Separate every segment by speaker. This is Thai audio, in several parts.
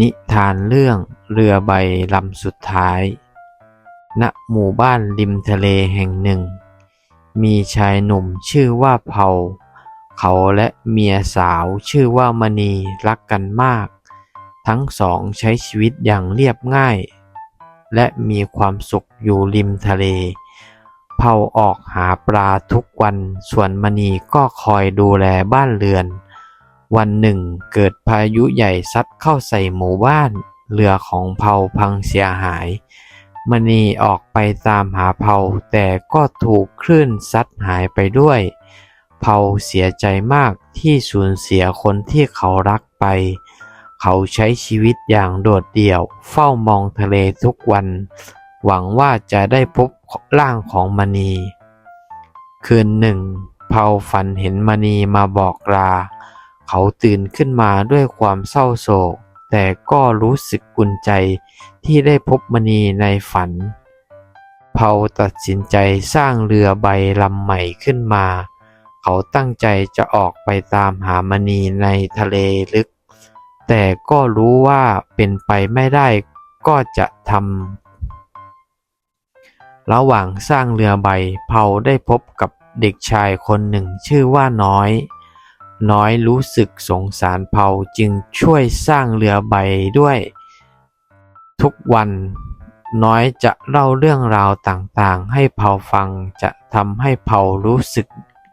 Speaker 1: นิทานเรื่องเรือใบลำสุดท้าย ณ หมู่บ้านริมทะเลแห่งหนึ่ง มีชายหนุ่มชื่อว่าเผา เขาและเมียสาวชื่อว่ามณีรักกันมาก ทั้งสองใช้ชีวิตอย่างเรียบง่าย และมีความสุขอยู่ริมทะเล เผาออกหาปลาทุกวัน ส่วนมณีก็คอยดูแลบ้านเรือน วันหนึ่งเกิดพายุใหญ่ซัดเข้าใส่หมู่บ้าน เรือของเผาพังเสียหาย มณีออกไปตามหาเผาแต่ก็ถูกคลื่นซัดหายไปด้วย เผาเสียใจมากที่สูญเสียคนที่เขารักไป เขาใช้ชีวิตอย่างโดดเดี่ยว เฝ้ามองทะเลทุกวัน หวังว่าจะได้พบร่างของมณี คืนหนึ่งเผาฝันเห็นมณีมาบอกลา เขาตื่นขึ้นมาด้วยความเศร้าโศก แต่ก็รู้สึกอุ่นใจที่ได้พบมณีในฝัน เผาตัดสินใจสร้างเรือใบลำใหม่ขึ้นมา เขาตั้งใจจะออกไปตามหามณีในทะเลลึก แต่ก็รู้ว่าเป็นไปไม่ได้ก็จะทำ ระหว่างสร้างเรือใบเผาได้พบกับเด็กชายคนหนึ่งชื่อว่าน้อย น้อยรู้สึกสงสารเผาจึงช่วยสร้างเรือใบด้วย ทุกวันน้อยจะเล่าเรื่องราวต่างๆ ให้เผาฟังจะทำให้เผารู้สึก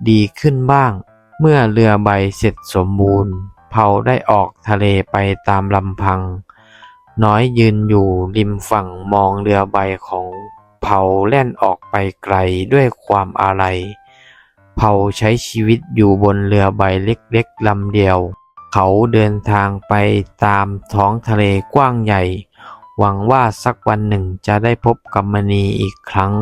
Speaker 1: ดีขึ้นบ้าง เมื่อเรือใบเสร็จสมบูรณ์ เผาได้ออกทะเลไปตามลำพัง น้อยยืนอยู่ริมฝั่งมองเรือใบของเผาแล่นออกไปไกลด้วยความอาลัย เผาใช้ชีวิตอยู่บนเรือใบเล็กๆลำเดียว เขาเดินทางไปตามท้องทะเลกว้างใหญ่ หวังว่าสักวันหนึ่งจะได้พบกับมณีอีกครั้ง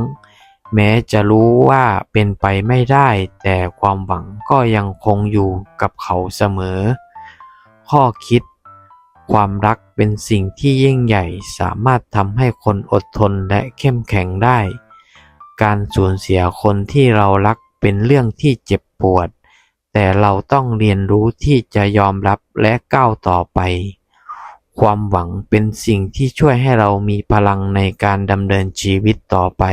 Speaker 1: แม้จะรู้ว่าเป็นไปไม่ได้ แต่ความหวังก็ยังคงอยู่กับเขาเสมอ ข้อคิด ความรักเป็นสิ่งที่ยิ่งใหญ่สามารถทำให้คนอดทนและเข้มแข็งได้ การสูญเสียคนที่เรารัก เป็นเรื่องที่เจ็บปวด แต่เราต้องเรียนรู้ที่จะยอมรับและก้าวต่อไป ความหวังเป็นสิ่งที่ช่วยให้เรามีพลังในการดำเนินชีวิตต่อไป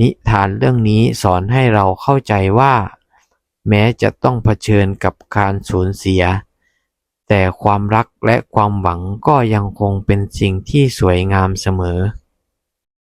Speaker 1: นิทานเรื่องนี้สอนให้เราเข้าใจว่า แม้จะต้องเผชิญกับการสูญเสีย แต่ความรักและความหวังก็ยังคงเป็นสิ่งที่สวยงามเสมอ